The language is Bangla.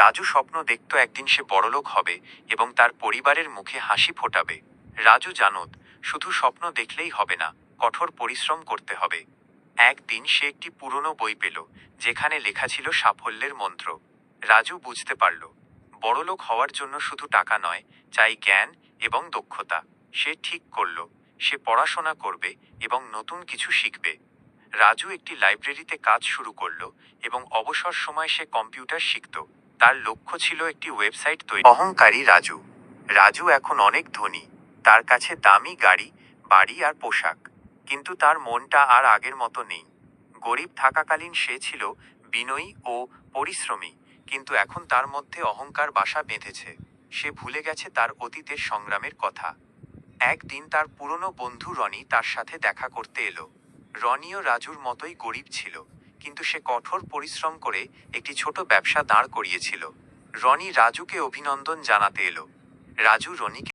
রাজু স্বপ্ন দেখত একদিন সে বড়লোক হবে এবং তার পরিবারের মুখে হাসি ফোটাবে। রাজু জানত, শুধু স্বপ্ন দেখলেই হবে না, কঠোর পরিশ্রম করতে হবে। একদিন সে একটি পুরনো বই পেল, যেখানে লেখা ছিল সাফল্যের মন্ত্র। রাজু বুঝতে পারল, বড়লোক হওয়ার জন্য শুধু টাকা নয়, চাই জ্ঞান এবং দক্ষতা। সে ঠিক করল, সে পড়াশোনা করবে এবং নতুন কিছু শিখবে। রাজু একটি লাইব্রেরিতে কাজ শুরু করল এবং অবসর সময় সে কম্পিউটার শিখত। তার লক্ষ্য ছিল একটি ওয়েবসাইট তৈরি। অহংকারী রাজু। রাজু এখন অনেক ধনী। তার কাছে দামি গাড়ি, বাড়ি আর পোশাক। কিন্তু তার মনটা আর আগের মতো নেই। গরিব থাকাকালীন সে ছিল বিনয়ী ও পরিশ্রমী। কিন্তু এখন তার মধ্যে অহংকার বাসা বেঁধেছে। সে ভুলে গেছে তার অতীতের সংগ্রামের কথা। একদিন তার পুরনো বন্ধু রনি তার সাথে দেখা করতে এলো। রনিও রাজুর মতোই গরিব ছিল। কিন্তু সে কঠোর পরিশ্রম করে একটি ছোট ব্যবসা দাঁড় করিয়েছিল। রনি রাজুকে অভিনন্দন জানাতে এলো। রাজু রনিকে